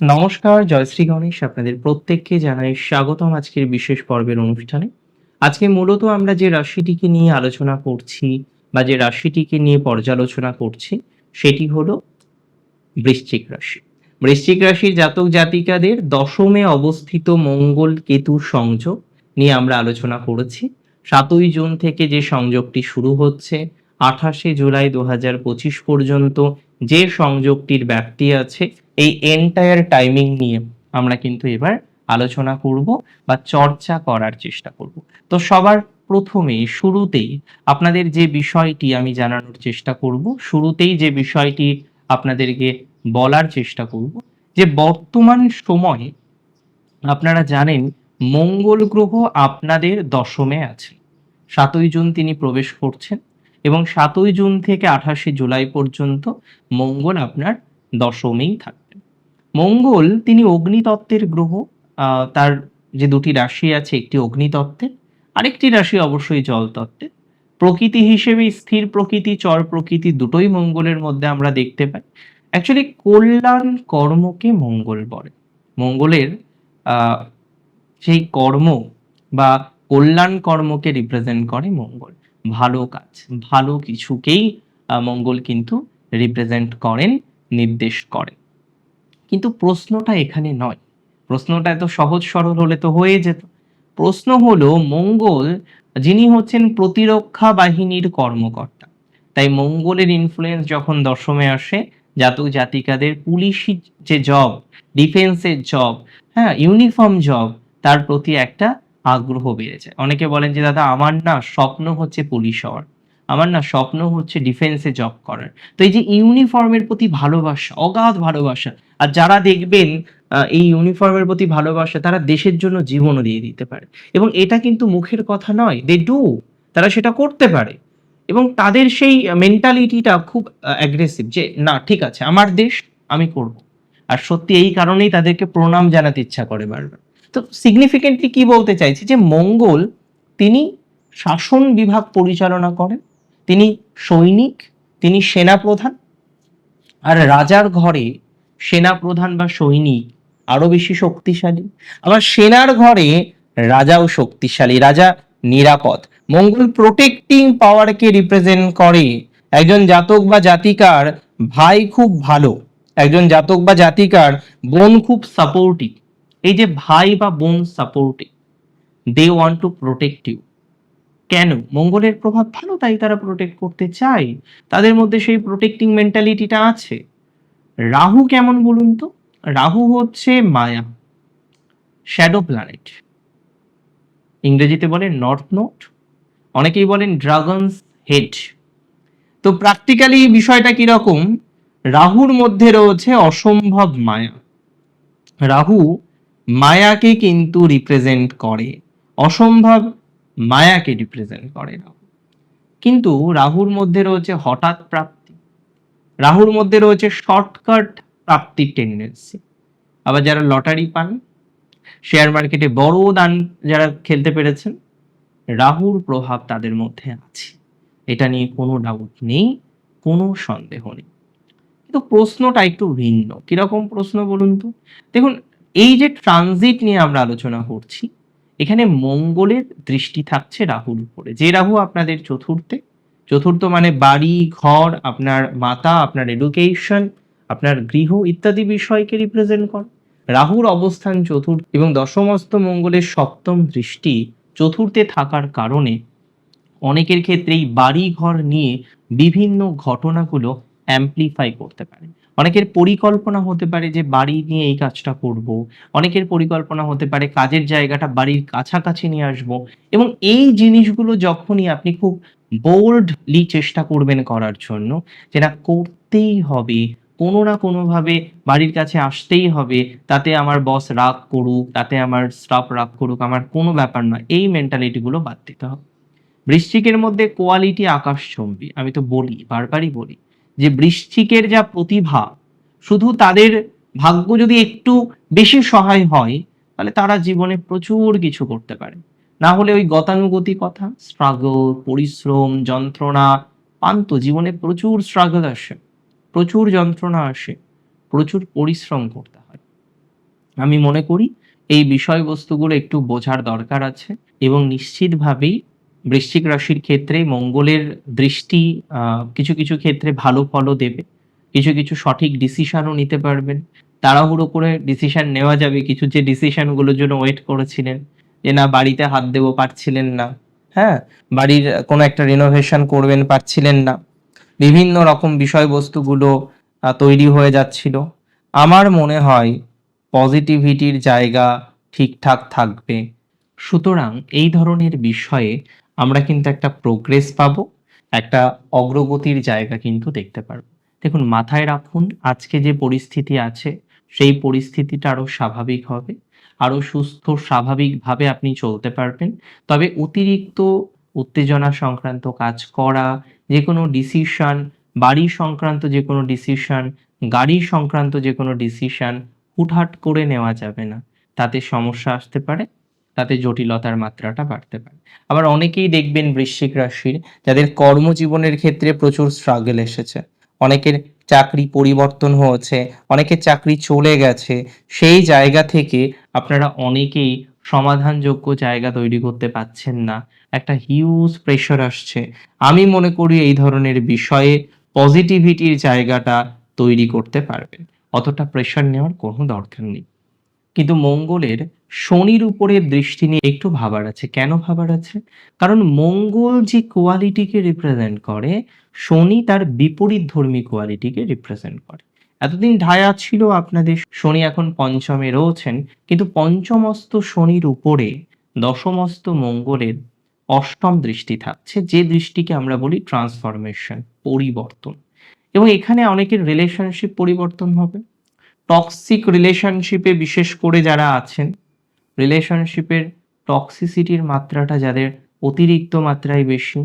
নমস্কার জয়শ্রী গণেশ আপনাদের প্রত্যেককে জানাই স্বাগতম আজকের বিশেষ পর্বের অনুষ্ঠানে। আজকে মূলত আমরা যে রাশিটিকে নিয়ে আলোচনা করছি বা যে রাশিটিকে নিয়ে পর্যালোচনা করছি, সেটি হলো বৃশ্চিক রাশি। বৃশ্চিক রাশির জাতক জাতিকাদের দশমে অবস্থিত মঙ্গল কেতুর সংযোগ নিয়ে আমরা আলোচনা করেছি। সাতই জুন থেকে যে সংযোগটি শুরু হচ্ছে, আঠাশে জুলাই দু পঁচিশ পর্যন্ত যে সংযোগটির ব্যাপ্তি আছে এই এন্টায়ার টাইমিং নিয়ে আমরা কিন্তু এবার আলোচনা করব বা চর্চা করার চেষ্টা করব। তো সবার প্রথমে শুরুতেই আপনাদের যে বিষয়টি আমি জানানোর চেষ্টা করব, শুরুতেই যে বিষয়টি আপনাদেরকে বলার চেষ্টা করব, যে বর্তমান সময়ে আপনারা জানেন মঙ্গল গ্রহ আপনাদের দশমে আছে। সাতই জুন তিনি প্রবেশ করছেন এবং সাতই জুন থেকে আঠাশে জুলাই পর্যন্ত মঙ্গল আপনার দশমেই থাকবেন মঙ্গল, তিনি অগ্নিতত্ত্বের গ্রহ তার যে দুটি রাশি আছে, একটি অগ্নিতত্ত্বের আরেকটি রাশি অবশ্যই জলতত্ত্বের প্রকৃতি হিসেবে স্থির প্রকৃতি, চর প্রকৃতি দুটোই মঙ্গলের মধ্যে আমরা দেখতে পাই। অ্যাকচুয়ালি কল্যাণ কর্মকে মঙ্গল বলে। মঙ্গলের সেই কর্ম বা কল্যাণ কর্মকে রিপ্রেজেন্ট করে মঙ্গল। ভালো কাজ, ভালো কিছুকেই মঙ্গল কিন্তু রিপ্রেজেন্ট করেন, নির্দেশ করেন। কিন্তু প্রশ্নটা এখানে নয়। প্রশ্নটা এত সহজ সরল হলে তো হয়ে যেত। প্রশ্ন হলো, মঙ্গল যিনি হচ্ছেন প্রতিরক্ষা বাহিনীর কর্মকর্তা। তাই মঙ্গলের ইনফ্লুয়েন্স যখন দশমে আসে, জাতক জাতিকাদের পুলিশি যে জব ডিফেন্সের জব হ্যাঁ ইউনিফর্ম জব তার প্রতি একটা আগ্রহ বেড়ে যায়। অনেকে বলেন যে, দাদা, আমার না স্বপ্ন হচ্ছে পুলিশ হওয়ার। আমার না স্বপ্ন হচ্ছে ডিফেন্সে জব করার। তো এই যে ইউনিফর্মের প্রতি ভালোবাসা, অগাধ ভালোবাসা, আর যারা দেখবেন এই ইউনিফর্মের প্রতি ভালোবাসা তারা দেশের জন্য জীবনও দিয়ে দিতে পারে। এবং এটা কিন্তু মুখের কথা নয় দে ডু তারা সেটা করতে পারে। এবং তাদের সেই মেন্টালিটিটা খুব অ্যাগ্রেসিভ যে, না, ঠিক আছে, আমার দেশ, আমি করব। আর সত্যি এই কারণেই তাদেরকে প্রণাম জানাতে ইচ্ছা করে বারবার। তো সিগনিফিকেন্টলি কি বলতে চাইছি যে, মঙ্গল তিনি শাসন বিভাগ পরিচালনা করেন তিনি সৈনিক, তিনি সেনাপ্রধান। আর রাজার ঘরে সেনাপ্রধান বা সৈনিক আরও বেশি শক্তিশালী। আবার সেনার ঘরে রাজাও শক্তিশালী, রাজা নিরাপদ। মঙ্গল প্রোটেক্টিং পাওয়ারকে রিপ্রেজেন্ট করে একজন জাতক বা জাতিকার ভাই খুব ভালো, একজন জাতক বা জাতিকার বোন খুব সাপোর্টিভ এই যে ভাই বা বোন supportive they want to protect you কেন? মঙ্গলের প্রভাব ভালো, তাই তারা প্রোটেক্ট করতে চায়। তাদের মধ্যে সেই প্রোটেক্টিং মেন্টালিটিটা আছে। রাহু কেমন বলুন তো? রাহু হচ্ছে মায়া শ্যাডো প্ল্যানেট ইংরেজিতে বলে নর্থ নোট অনেকেই বলেন ড্রাগনস হেড তো প্র্যাকটিক্যালি বিষয়টা কীরকম? রাহুর মধ্যে রয়েছে অসম্ভব মায়া। রাহু মায়াকে কিন্তু রিপ্রেজেন্ট করে। অসম্ভব মায়াকে রিপ্রেজেন্ট করে রাহু কিন্তু রাহুর মধ্যে রয়েছে হঠাৎ প্রাপ্তি। রাহুর মধ্যে রয়েছে শর্টকাট প্রাপ্তির টেন্ডেন্সি আবার যারা লটারি পান শেয়ার মার্কেটে বড় দান যারা খেলতে পেরেছেন, রাহুর প্রভাব তাদের মধ্যে আছে। এটা নিয়ে কোনো ডাউট নেই, কোনো সন্দেহ নেই। কিন্তু প্রশ্নটা একটু ভিন্ন। কীরকম প্রশ্ন বলুন তো? দেখুন, এই যে ট্রানজিট নিয়ে আমরা আলোচনা করছি এখানে মঙ্গলের দৃষ্টি থাকছে রাহুর উপরে। যে রাহু আপনাদের চতুর্থে, চতুর্থ মানে বাড়ি, ঘর, আপনার মাতা, আপনার এডুকেশন আপনার গৃহ ইত্যাদি বিষয়কে রিপ্রেজেন্ট করে। রাহুর অবস্থান চতুর্থ এবং দশমস্ত মঙ্গলের সপ্তম দৃষ্টি চতুর্থে থাকার কারণে অনেকের ক্ষেত্রেই বাড়ি, ঘর নিয়ে বিভিন্ন ঘটনাগুলো অ্যাম্পলিফাই করতে পারে। অনেকের পরিকল্পনা হতে পারে যে বাড়ি নিয়ে এই কাজটা করব, অনেকের পরিকল্পনা হতে পারে কাজের জায়গাটা বাড়ির কাছাকাছি নিয়ে আসব এবং এই জিনিসগুলো যখনই আপনি খুব বোল্ডলি চেষ্টা করবেন করার জন্য যেটা করতেই হবে, কোনো না কোনোভাবে বাড়ির কাছে আসতেই হবে, তাতে আমার বস রাগ করুক, তাতে আমার স্টাফ রাগ করুক, আমার কোনো ব্যাপার নয়, এই মেন্টালিটিগুলো বাদ দিতে হবে। বৃশ্চিকের মধ্যে কোয়ালিটি আকাশচম্বী আমি তো বলি, বারবারই বলি। যে বৃশ্চিকের যা প্রতিভা, শুধু তাদের ভাগ্য যদি একটু বেশি সহায় হয়, তাহলে তারা জীবনে প্রচুর কিছু করতে পারে। না হলে ওই গতানুগতিক কথা স্ট্রাগল পরিশ্রম, যন্ত্রণা, পান্ত জীবনে প্রচুর স্ট্রাগল আসে, প্রচুর যন্ত্রণা আসে, প্রচুর পরিশ্রম করতে হয়। আমি মনে করি এই বিষয়বস্তুগুলো একটু বোঝার দরকার আছে এবং নিশ্চিতভাবেই বৃশ্চিক রাশির ক্ষেত্রে মঙ্গলের দৃষ্টি কিছু কিছু ক্ষেত্রে ভালো ফলও দেবে। কিছু কিছু সঠিক ডিসিশনও নিতে পারবেন। তাড়াহুড়ো করে ডিসিশন নেওয়া যাবে। কিছু যে ডিসিশনগুলোর জন্য ওয়েট করেছিলেন, যে না, বাড়িতে হাত দেবো, পারছিলেন না। হ্যাঁ? বাড়ির কোনো একটা রিনোভেশন করবেন, পারছিলেন না। বিভিন্ন রকম বিষয়বস্তুগুলো তৈরি হয়ে যাচ্ছিল। আমার মনে হয় পজিটিভিটির জায়গা ঠিকঠাক থাকবে। সুতরাং এই ধরনের বিষয়ে আমরা কিন্তু একটা প্রোগ্রেস পাবো, একটা অগ্রগতির জায়গা কিন্তু দেখতে পারব। দেখুন, মাথায় রাখুন, আজকে যে পরিস্থিতি আছে, সেই পরিস্থিতিটা আরও স্বাভাবিক হবে, আরও সুস্থ, স্বাভাবিকভাবে আপনি চলতে পারবেন। তবে অতিরিক্ত উত্তেজনা সংক্রান্ত কাজ করা যে কোনো ডিসিশন বাড়ি সংক্রান্ত যে কোনো ডিসিশন গাড়ি সংক্রান্ত যে কোনো ডিসিশন হুটহাট করে নেওয়া যাবে না। তাতে সমস্যা আসতে পারে। তাতে জটিলতার মাত্রাটা বাড়তে পারে। আবার অনেকেই দেখবেন বৃশ্চিক রাশির যাদের কর্মজীবনের ক্ষেত্রে প্রচুর স্ট্রাগল এসেছে। অনেকের চাকরি পরিবর্তন হয়েছে, অনেকের চাকরি চলে গেছে, সেই জায়গা থেকে আপনারা অনেকেই সমাধানযোগ্য জায়গা তৈরি করতে পারছেন না। একটা হিউজ প্রেশার আসছে। আমি মনে করি এই ধরনের বিষয়ে পজিটিভিটির জায়গাটা তৈরি করতে পারবেন। অতটা প্রেশার নেওয়ার কোনো দরকার নেই। কিন্তু মঙ্গলের শনির উপরে দৃষ্টি নিয়ে একটু ভাবার আছে। কেন ভাবার আছে? কারণ মঙ্গল যে কোয়ালিটিকে রিপ্রেজেন্ট করে, শনি তার বিপরীত ধর্মী কোয়ালিটিকে রিপ্রেজেন্ট করে। এতদিন ঢায়া ছিল আপনাদের, শনি এখন পঞ্চমে রয়েছেন, কিন্তু পঞ্চমস্ত শনির উপরে দশমস্ত মঙ্গলের অষ্টম দৃষ্টি থাকছে, যে দৃষ্টিকে আমরা বলি ট্রান্সফরমেশন পরিবর্তন। এবং এখানে অনেকের রিলেশনশিপ পরিবর্তন হবে। টক্সিক রিলেশনশিপে বিশেষ করে যারা আছেন রিলেশনশিপের টক্সিসিটির মাত্রাটা যাদের অতিরিক্ত মাত্রায় বেশি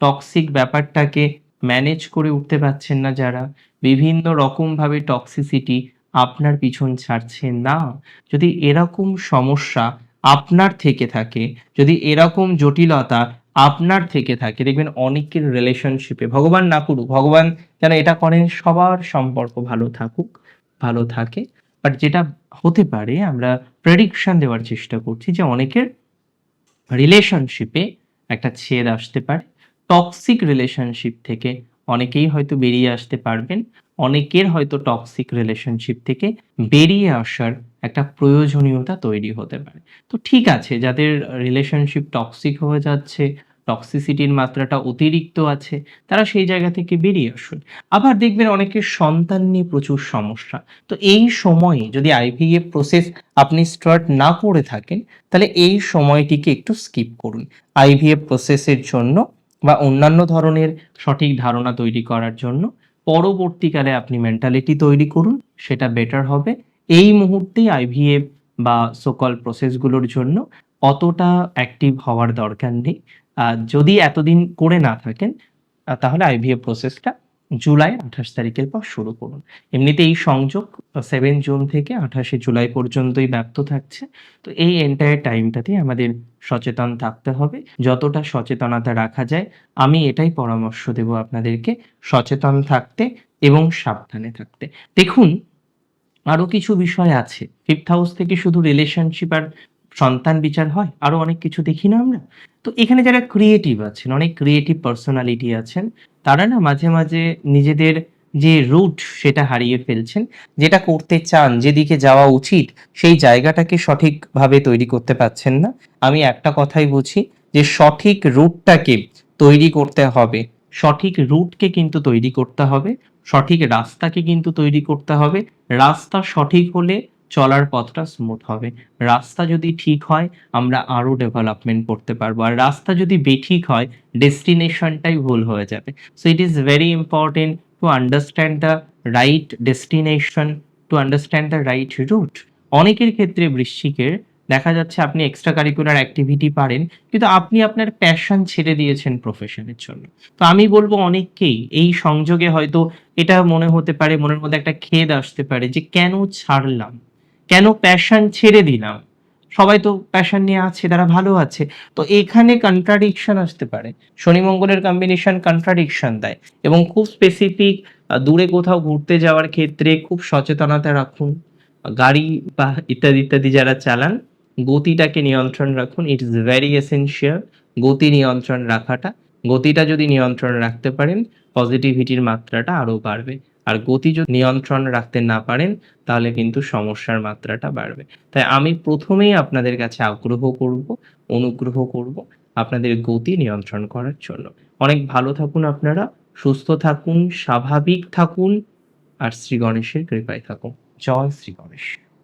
টক্সিক ব্যাপারটাকে ম্যানেজ করে উঠতে পারছেন না যারা, বিভিন্ন রকমভাবে টক্সিসিটি আপনার পিছন ছাড়ছে না। যদি এরকম সমস্যা আপনার থেকে থাকে, যদি এরকম জটিলতা আপনার থেকে থাকে, দেখবেন অনেকের রিলেশনশিপে ভগবান না করুক, ভগবান যেন এটা করেন, সবার সম্পর্ক ভালো থাকুক। ভালো থাকে। বাট যেটা হতে পারে, আমরা প্রেডিকশন দেওয়ার চেষ্টা করছি যে অনেকের রিলেশনশিপে একটা ছেদ আসতে পারে। টক্সিক রিলেশনশিপ থেকে অনেকেই হয়তো বেরিয়ে আসতে পারবেন। অনেকের হয়তো টক্সিক রিলেশনশিপ থেকে বেরিয়ে আসার একটা প্রয়োজনীয়তা তৈরি হতে পারে। তো ঠিক আছে, যাদের রিলেশনশিপ টক্সিক হয়ে যাচ্ছে টক্সিসিটির মাত্রাটা অতিরিক্ত আছে, তারা সেই জায়গা থেকে বেরিয়ে আসুন। আবার দেখবেন অনেকের সন্তান নিয়ে প্রচুর সমস্যা। তো এই সময়ে যদি আইভিএফ প্রসেস আপনি স্টার্ট না করে থাকেন, তাহলে এই সময়টিকে একটু স্কিপ করুন। আইভিএফ প্রসেসের জন্য বা অন্যান্য ধরনের সঠিক ধারণা তৈরি করার জন্য পরবর্তীকালে আপনি মেন্টালিটি তৈরি করুন, সেটা বেটার হবে। এই মুহূর্তেই আইভিএফ বা সকল প্রসেসগুলোর জন্য অতটা অ্যাক্টিভ হওয়ার দরকার নেই। যদি এতদিন করে না থাকেন তাহলে আইভিএফ প্রসেসটা জুলাই আঠাশ তারিখের পর শুরু করুন। এমনিতে এই সংযোগ সেভেন জুন থেকে আঠাশে জুলাই পর্যন্তই ব্যপ্ত থাকছে। তো এই এন্টায়ার টাইমটাতে আমাদের সচেতন থাকতে হবে। যতটা সচেতনতা রাখা যায়, আমি এটাই পরামর্শ দেব আপনাদেরকে, সচেতন থাকতে এবং সাবধানে থাকতে। দেখুন, আরও কিছু বিষয় আছে। ফিফথ হাউস থেকে শুধু রিলেশনশিপ আর সন্তান বিচার হয়, আরও অনেক কিছু দেখি না আমরা। তো এখানে যারা ক্রিয়েটিভ আছেন, অনেক ক্রিয়েটিভ পার্সোনালিটি আছেন, তারা না মাঝে মাঝে নিজেদের যে রুট সেটা হারিয়ে ফেলছেন, যেটা করতে চান, যেদিকে যাওয়া উচিত, সেই জায়গাটাকে সঠিকভাবে তৈরি করতে পারছেন না। আমি একটা কথাই বুঝি যে সঠিক রুটটাকে তৈরি করতে হবে। সঠিক রুটকে কিন্তু তৈরি করতে হবে, সঠিক রাস্তাকে কিন্তু তৈরি করতে হবে। রাস্তা সঠিক হলে চলার পথটা স্মুথ হবে। রাস্তা যদি ঠিক হয়, আমরা আরও ডেভেলপমেন্ট করতে পারব। আর রাস্তা যদি বেঠিক হয় ডেস্টিনেশনটাই ভুল হয়ে যাবে। So it is very important to understand the right destination to understand the right route অনেকের ক্ষেত্রে বৃশ্চিকের দেখা যাচ্ছে আপনি এক্সট্রা কারিকুলার অ্যাক্টিভিটি পারেন, কিন্তু আপনি আপনার প্যাশন ছেড়ে দিয়েছেন প্রফেশনের জন্য। তো আমি বলব অনেককেই, এই সংযোগে হয়তো এটা মনে হতে পারে, মনের মধ্যে একটা খেদ আসতে পারে যে কেন ছাড়লাম? কেন প্যাশন ছেড়ে দিলাম? সবাই তো প্যাশন নিয়ে আছে, তারা ভালো আছে। তো এখানে কন্ট্রাডিকশন আসতে পারে। শনি মঙ্গলের কম্বিনেশন কন্ট্রাডিকশন দেয়। এবং খুব স্পেসিফিক দূরে কোথাও ঘুরতে যাওয়ার ক্ষেত্রে খুব সচেতনতা রাখুন। গাড়ি বা ইত্যাদি ইত্যাদি যারা চালান, গতিটাকে নিয়ন্ত্রণ রাখুন। ইট ইজ ভেরি এসেনশিয়াল গতি নিয়ন্ত্রণ রাখাটা। গতিটা যদি নিয়ন্ত্রণ রাখতে পারেন পজিটিভিটির মাত্রাটা আরও বাড়বে। আর গতি যদি নিয়ন্ত্রণ রাখতে না পারেন, তাহলে কিন্তু সমস্যার মাত্রাটা বাড়বে। তাই আমি প্রথমেই আপনাদের কাছে আগ্রহ করব, অনুগ্রহ করব আপনাদের গতি নিয়ন্ত্রণ করার জন্য। অনেক ভালো থাকুন আপনারা, সুস্থ থাকুন, স্বাভাবিক থাকুন, আর শ্রী গণেশের কৃপায় থাকুন। জয় শ্রী গণেশ।